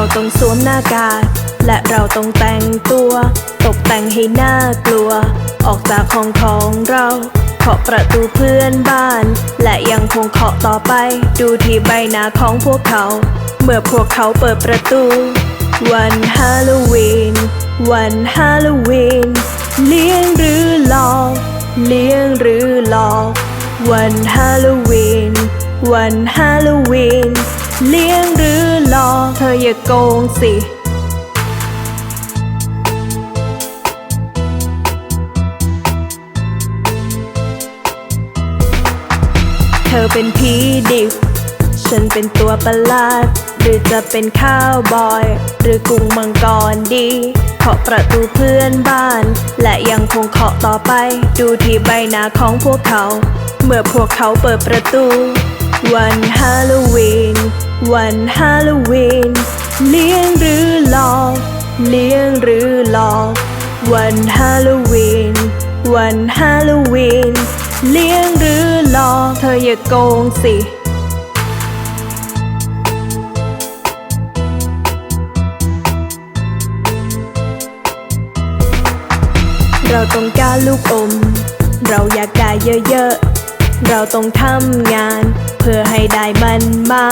เราต้องสวมหน้ากากและเราต้องแต่งตัว ตกแต่งให้น่ากลัว ออกจากห้องของเราเคาะประตูเพื่อนบ้าน และยังคงเคาะต่อไป ดูที่ใบหน้าของพวกเขา เมื่อพวกเขาเปิดประตู วันฮาโลวีน วันฮาโลวีน เลี้ยงหรือหลอก เลี้ยงหรือหลอก วันฮาโลวีน วันฮาโลวีน เลี้ยงหรือหลอกเธออย่าโกงสิเธอเป็นผีดิบ ฉันเป็นตัวประหลาด หรือจะเป็นข้าวบอย หรือกุ้งมังกรดีเคาะประตูเพื่อนบ้าน และยังคงเคาะต่อไป ดูที่ใบหน้าของพวกเขา เมื่อพวกเขาเปิดประตู วันฮาโลวีน วันฮาโลวีน เลี้ยงหรือหลอก เลี้ยงหรือหลอก วันฮาโลวีน วันฮาโลวีน เลี้ยงหรือหลอก เธออย่าโกงสิเราต้องการลูกอม เราอยากได้เยอะๆ เราต้องทำงาน เพื่อให้ได้มันมา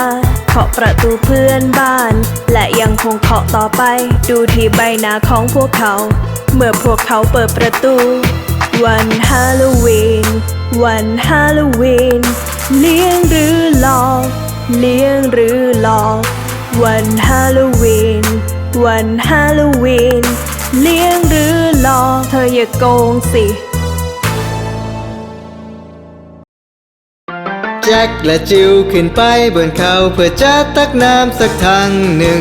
เคาะประตูเพื่อนบ้าน และยังคงเคาะต่อไป ดูที่ใบหน้าของพวกเขา เมื่อพวกเขาเปิดประตู วันฮาโลวีน วันฮาโลวีน เลี้ยงหรือหลอกเลี้ยงหรือหลอก วันฮาโลวีน วันฮาโลวีน เลี้ยงหรือหลอก เธออย่าโกงสิ แจ็คและจิวขึ้นไปบนเขาเพื่อจะตักน้ำสักทางหนึ่ง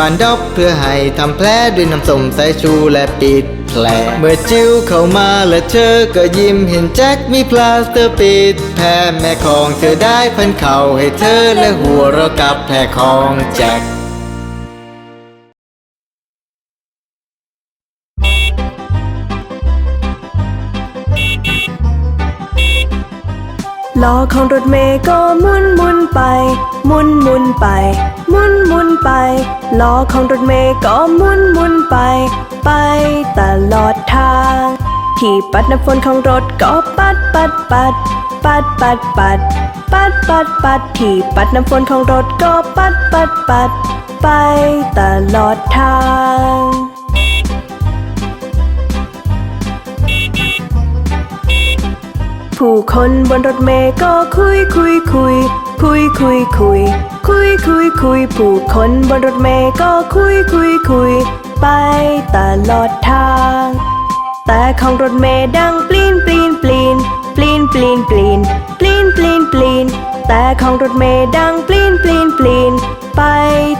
บานดอกเพื่อให้ทำแผลด้วยน้ำส้มสายชูและปิดแผลเมื่อจิ้วเข้ามาและเธอก็ยิ้มเห็นแจ็คมีพลาสเตอร์ปิดแผลแม่ของเธอได้พันเข่าให้เธอและหัวเรากับแผลของแจ็คล้อของรถเมย์ก็หมุนหมุนไปหมุนหมุนไป มุนมุนไปล้อของรถเมย์ก็มุนมุนไป ไปตลอดทาง ที่ปัดน้ำฝนของรถก็ปัดปัดปัด ปัดปัดปัด ปัดปัดปัดที่ปัดน้ำฝนของรถก็ปัดปัดปัด ไปตลอดทางผู้คนบนรถเมล์ก็คุยคุยคุย คุยคุยคุย คุยคุยคุยผู้คนบนรถเมล์ก็คุยคุยคุยไปตลอดทาง แต่ของรถเมล์ดังปลีนปลีนปลีนปลีนปลีนปลีนปลีนปลีนปลีนแต่ของรถเมล์ดังปลีนปลีนปลีนไป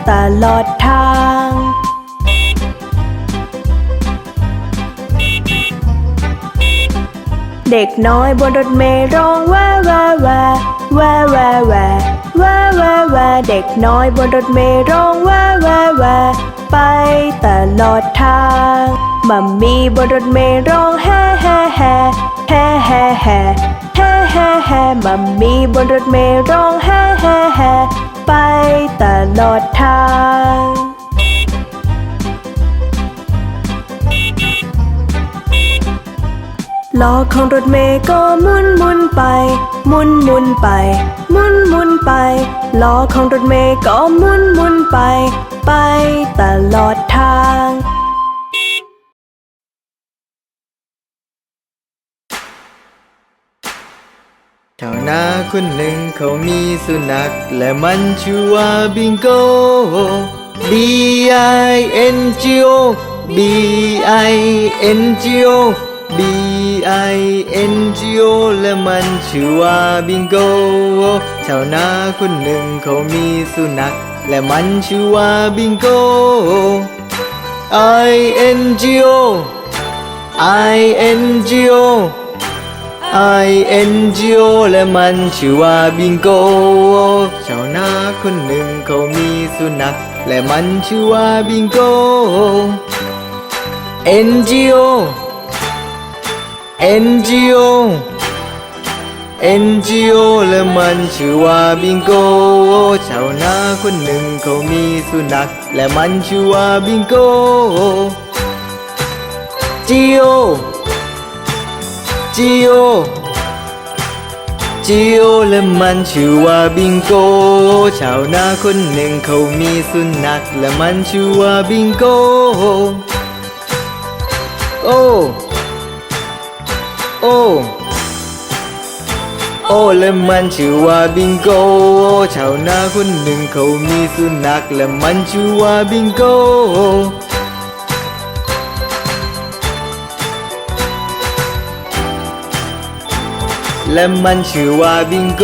ตลอดทางเด็กน้อยบนรถเมล์ร้องแววแววแววแววแววแว วแววแววแววเด็กน้อยบนรถเมล์ร้องแววแววแววไปตลอดทางมัมมี่บนรถเมล์ร้องแฮ่แฮ่แฮ่แฮ่แฮ่แฮ่แฮ่แฮ่แฮ่มัมมี่บนรถเมล์ร้องแฮ่แฮ่แฮ่ไปตลอดทางล้อของรถเมย์ก็หมุนหมุนไป มุนหมุนไปหมุนหมุนไปล้อของรถเมย์ก็หมุนหมุนไป ไปตลอดทางชาวนาคนหนึ่งเขามีสุนัข และมันชื่อว่าบิงโก B I N G O B I N G O B I N G O และมันชื่อว่าบิงโกชาวนาคนหนึ่งเขามีสุนัข และมันชื่อว่าบิงโก I N G O I N G O I N G O และมันชื่อว่าบิงโกชาวนาคนหนึ่งเขามีสุนัข และมันชื่อว่าบิงโก N G O N G O N G O และมันชื่อว่าบิงโกชาวนาคนหนึ่งเขามีสุนัข และมันชื่อว่าบิงโก G O G O G O และมันชื่อว่าบิงโก ชาวนาคนหนึ่งเขามีสุนัข และมันชื่อว่าบิงโก โอ้ โอ้โอ้และมันชื่อว่าบิงโกชาวนาคนหนึ่งเขามีสุนัขและมันชื่อว่าบิงโกและมันชื่อว่าบิงโก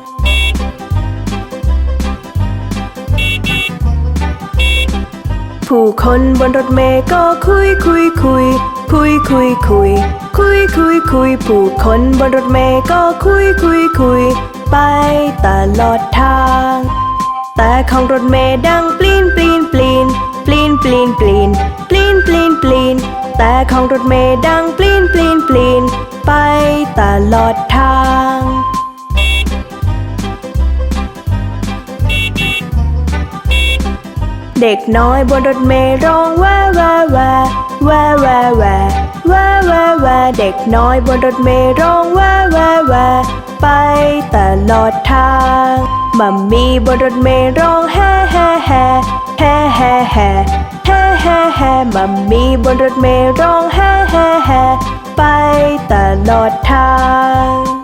คนบนรถเมล์ก็คุยคุยคุย คุยคุยคุย คุยคุยคุย ผู้คนบนรถเมล์ก็คุยคุยคุย ไปตลอดทาง แต่ของรถเมล์ดังปลีนปลีนปลีนปลีนปลีนปลีนปลีนปลีนปลีนแต่ของรถเมล์ดังปลีนปลีนปลีนไปตลอดทาง เด็กน้อยบนรถเมล์ร้องววแววแววแววแววแววแววแววแววเด็กน้อยบนรถเมล์ร้องววแววแววไปตลอดทางมัมมี่บนรถเมล์ร้องแฮ่แฮ่แฮ่แฮ่แฮ่แฮ่แฮ่แฮ่แฮ่มัมมี่บนรถเมล์ร้องแฮ่แฮ่แฮ่ไปตลอดทาง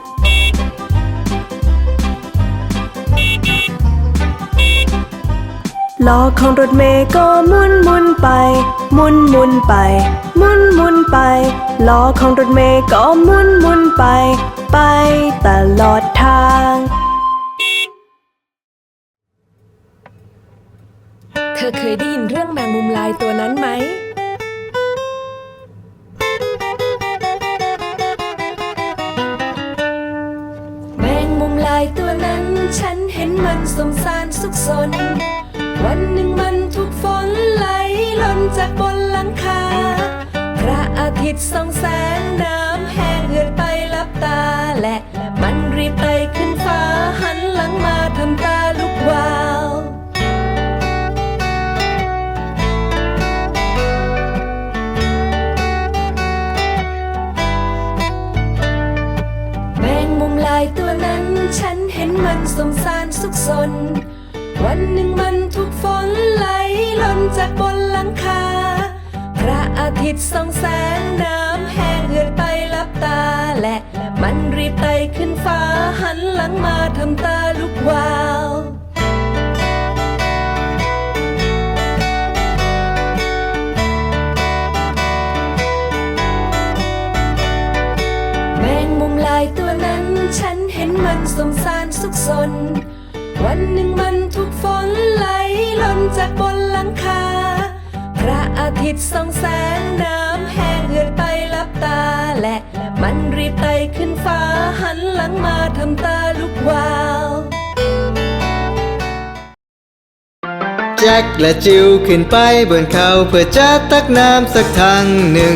ล้อของรถเมย์ก็หมุนหมุนไปหมุนหมุนไปหมุนหมุนไปล้อของรถเมย์ก็หมุนหมุนไป ไปตลอดทาง เธอเคยได้ยินเรื่องแมงมุมลายตัวนั้นไหม แมงมุมลายตัวนั้น ฉันเห็นมันสมสารสุขสน วันหนึ่งมันถูกฝนไหลหล่นจากบนหลังคา พระอาทิตย์ส่องแสงน้ำแห้งเหือดไปลับตาและมันรีบไต่ขึ้นฟ้าหันหลังมาทำตาลุกวาวแมงมุมลายตัวนั้นฉันเห็นมันสมสารสุขสน ระอาทิตย์ส่องแสงน้ำแห้งเหือดไปลับตาและมันรีบไตขึ้นฟ้าหันหลังมาทำตาลุกวาวแมงมุมลายตัวนั้น ฉันเห็นมันสมสารสุขสน วันหนึ่งมันถูกฝนไหลหล่นจากบนหลังคา ระอาทิตย์ส่องแสงน้ำแห้งเหือดไปลับตาและมันรีบไต่ขึ้นฟ้าหันหลังมาทำตาลุกวาวแจ็คและจิวขึ้นไปบนเขาเพื่อจะตักน้ำสักทางหนึ่ง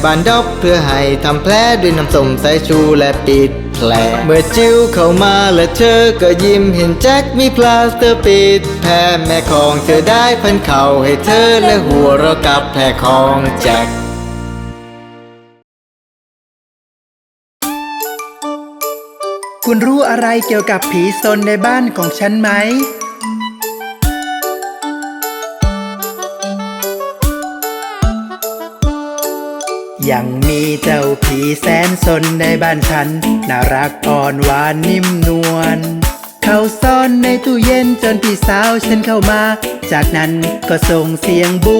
บานดอกเพื่อให้ทำแผลด้วยน้ำส้มสายชูและปิดแผล เมื่อจิวเข้ามาและเธอก็ยิ้มเห็นแจ็คมีพลาสเตอร์ปิดแผลแม่ของเธอได้พันเข่าให้เธอและหัวเรากับแผลของแจ็คคุณรู้อะไรเกี่ยวกับผีซนในบ้านของฉันไหม ยังมีเจ้าผีแสนสนในบ้านฉัน น่ารักอ่อนหวานนิ่มนวลเขาซ่อนในตู้เย็นจนพี่สาวฉันเข้ามา จากนั้นก็ส่งเสียงบู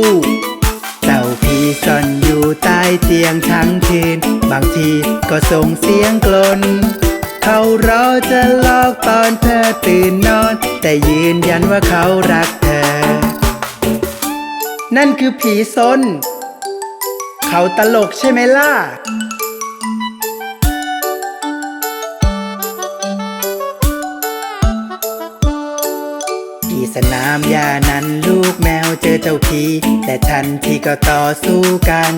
เจ้าผีซ่อนอยู่ใต้เตียงทั้งคืน บางทีก็ส่งเสียงกลน เขารอจะลอกตอนเธอตื่นนอน แต่ยืนยันว่าเขารักเธอ นั่นคือผีซน เขาตลกใช่ไหมล่ะ ที่สนามหญ้านั้นลูกแมวเจอเจ้าผีแต่ทันทีก็ต่อสู้กัน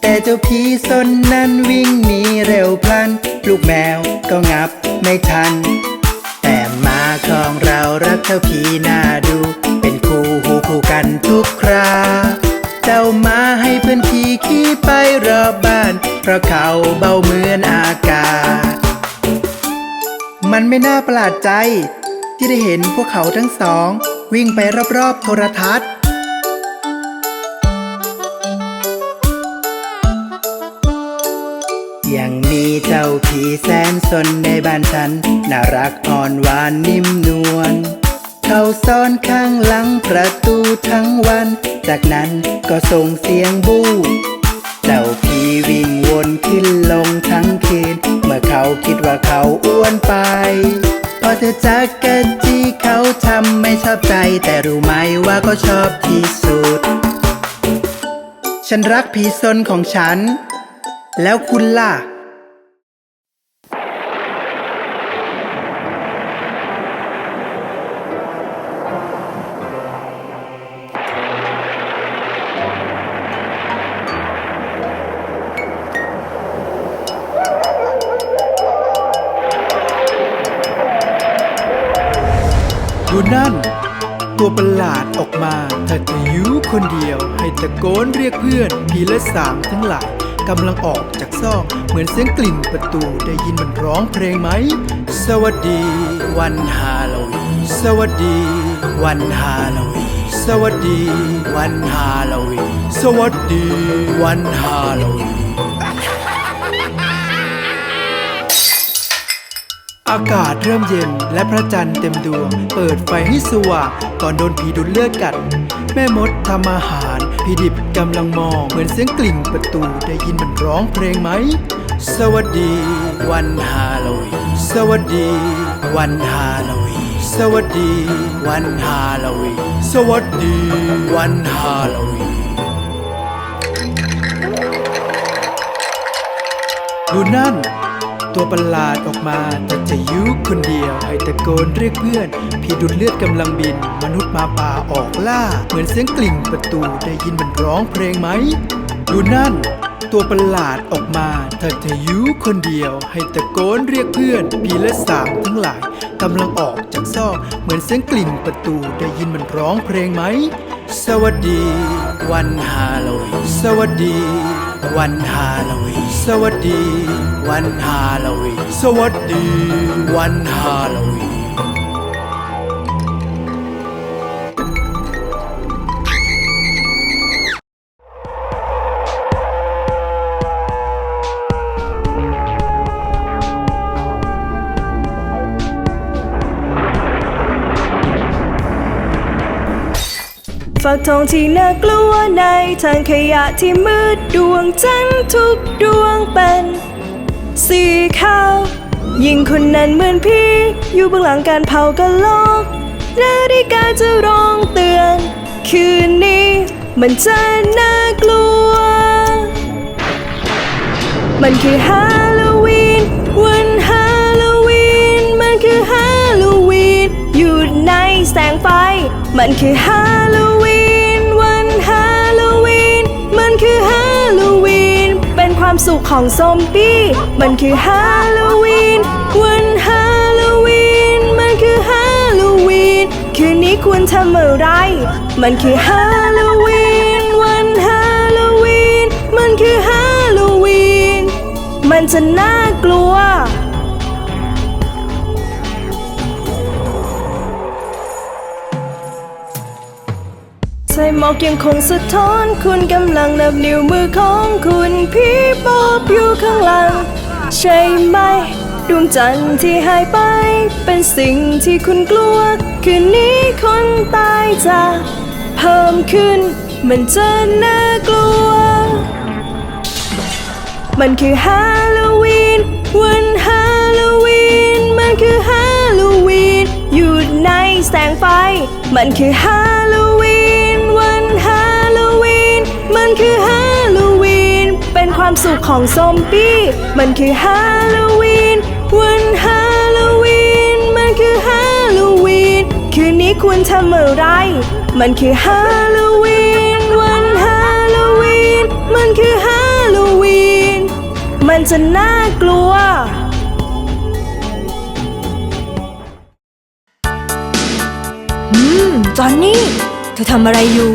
แต่เจ้าผีซนนั้นวิ่งหนีเร็วพลัน ลูกแมวก็งับไม่ทัน แต่หมาของเรารักเจ้าผีน่าดู เป็นคู่หูคู่กันทุกครา เจ้ามาให้เพื่อนขี่ขี่ไปรอบบ้าน เพราะเขาเบาเหมือนอากาศ มันไม่น่าประหลาดใจ ที่ได้เห็นพวกเขาทั้งสอง วิ่งไปรอบๆโทรทัศน์ยังมีเจ้าผีแสนสนในบ้านฉัน น่ารักอ่อนหวานนิ่มนวล เขาซ่อนข้างหลังประตูทั้งวัน จากนั้นก็ส่งเสียงบูเจ้าผีวิ่งวนขึ้นลงทั้งคืน เมื่อเขาคิดว่าเขาอ้วนไป พอเธอจักกันที่เขาทำไม่ชอบใจ แต่รู้ไหมว่าก็ชอบที่สุด ฉันรักผีซนของฉัน แล้วคุณล่ะ ดูนั่น ตัวประหลาดออกมาเธอจะยู่คนเดียว ให้ตะโกนเรียกเพื่อนผีและสางทั้งหลายกำลังออกจากซอกเหมือนเสียงกลิ่นประตูได้ยินมันร้องเพลงไหม สวัสดี วันฮาโลวีนสวัสดี วันฮาโลวีนสวัสดี วันฮาโลวีนสวัสดี วันฮาโลวีน อากาศเริ่มเย็นและพระจันทร์เต็มดวง เปิดไฟให้สว่างก่อนโดนผีดูดเลือดกัด แม่มดทำอาหารพีดิบกำลังมอง เหมือนเสียงกลิ่นประตูได้ยินมันร้องเพลงไหม สวัสดี วันฮาโลวีนสวัสดี วันฮาโลวีนสวัสดี วันฮาโลวีนสวัสดี วันฮาโลวีนดูนั่น ตัวประหลาดออกมาแต่จะยุคนเดียวให้ตะโกนเรียกเพื่อนพีดุดเลือดกำลังบิน มนุษย์มาป่าออกล่า เหมือนเสียงกลิ่งประตูได้ยินมันร้องเพลงไหม ดูนั่น ตัวประหลาดออกมาเธอจะยุคนเดียว ให้ตะโกนเรียกเพื่อนพีและสามทั้งหลายกำลังออกจากซอกเหมือนเสียงกลิ่งประตูได้ยินมันร้องเพลงไหม สวัสดี วันฮาโลวีนสวัสดี วันฮาโลวีน สวัสดี วันฮาโลวีนสวัสดี วันฮาโลวีน ฝักทองที่น่ากลัวในทางขยะที่มืดดวงจันทร์ทุกดวงเป็นสีขาวยิ่งคนนั้นเหมือนพี่ อยู่เบื้องหลังการเผากะโหลกนาฬิกาจะร้องเตือน คืนนี้มันจะน่ากลัว มันคือฮาโลวีนวันฮาโลวีนมันคือฮาโลวีนอยู่ในแสงไฟ มันคือฮาโล ความสุขของซอมบี้ มันคือฮาโลวีน วันฮาโลวีน มันคือฮาโลวีน คืนนี้ควรทำอะไร มันคือฮาโลวีน วันฮาโลวีน มันคือฮาโลวีน มันจะน่ากลัวใส่หมอกยังคงสะท้อนคุณกำลังนับนิ้วมือของคุณพี่ ใช่ไหม ดวงจันทร์ที่หายไป เป็นสิ่งที่คุณกลัว คืนนี้คนตายจะเพิ่มขึ้น มันจะน่ากลัว มันคือฮาโลวีน วันฮาโลวีน มันคือฮาโลวีน อยู่ในแสงไฟ มันคือฮาโลวีน วันฮาโลวีน มันคือฮาโลวีน ความสุขของซอมบี้ มันคือฮาโลวีน วันฮาโลวีน มันคือฮาโลวีน คืนนี้ควรทำอะไร มันคือฮาโลวีน วันฮาโลวีน มันคือฮาโลวีน มันจะน่ากลัวอืม จอนนี่ เธอทำอะไรอยู่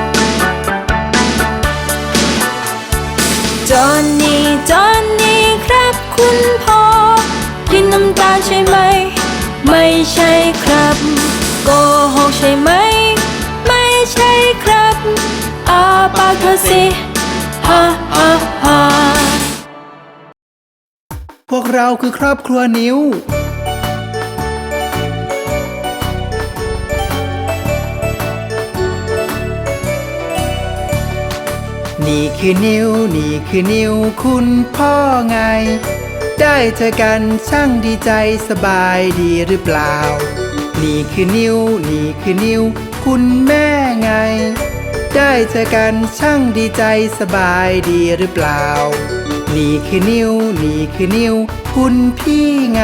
ช่ไหม ไม่ใช่ครับอาปากเธอสิฮ่าฮ่าฮ่าพวกเราคือครอบครัวนิ้ว นี่คือนิ้ว นี่คือนิ้ว คุณพ่อไง ได้เจอกันช่างดีใจสบายดีหรือเปล่า นี่คือนิ้ว นี่คือนิ้ว คุณแม่ไง ได้เจอกันช่างดีใจสบายดีหรือเปล่า นี่คือนิ้ว นี่คือนิ้ว คุณพี่ไง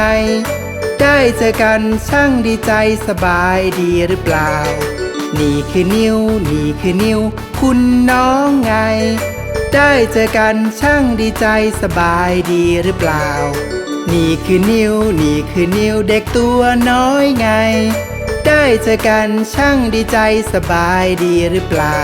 ได้เจอกันช่างดีใจสบายดีหรือเปล่า นี่คือนิ้ว นี่คือนิ้ว คุณน้องไง ได้เจอกันช่างดีใจสบายดีหรือเปล่า นี่คือนิ้ว นี่คือนิ้วเด็กตัวน้อยไง ได้เจอกันช่างดีใจสบายดีหรือเปล่า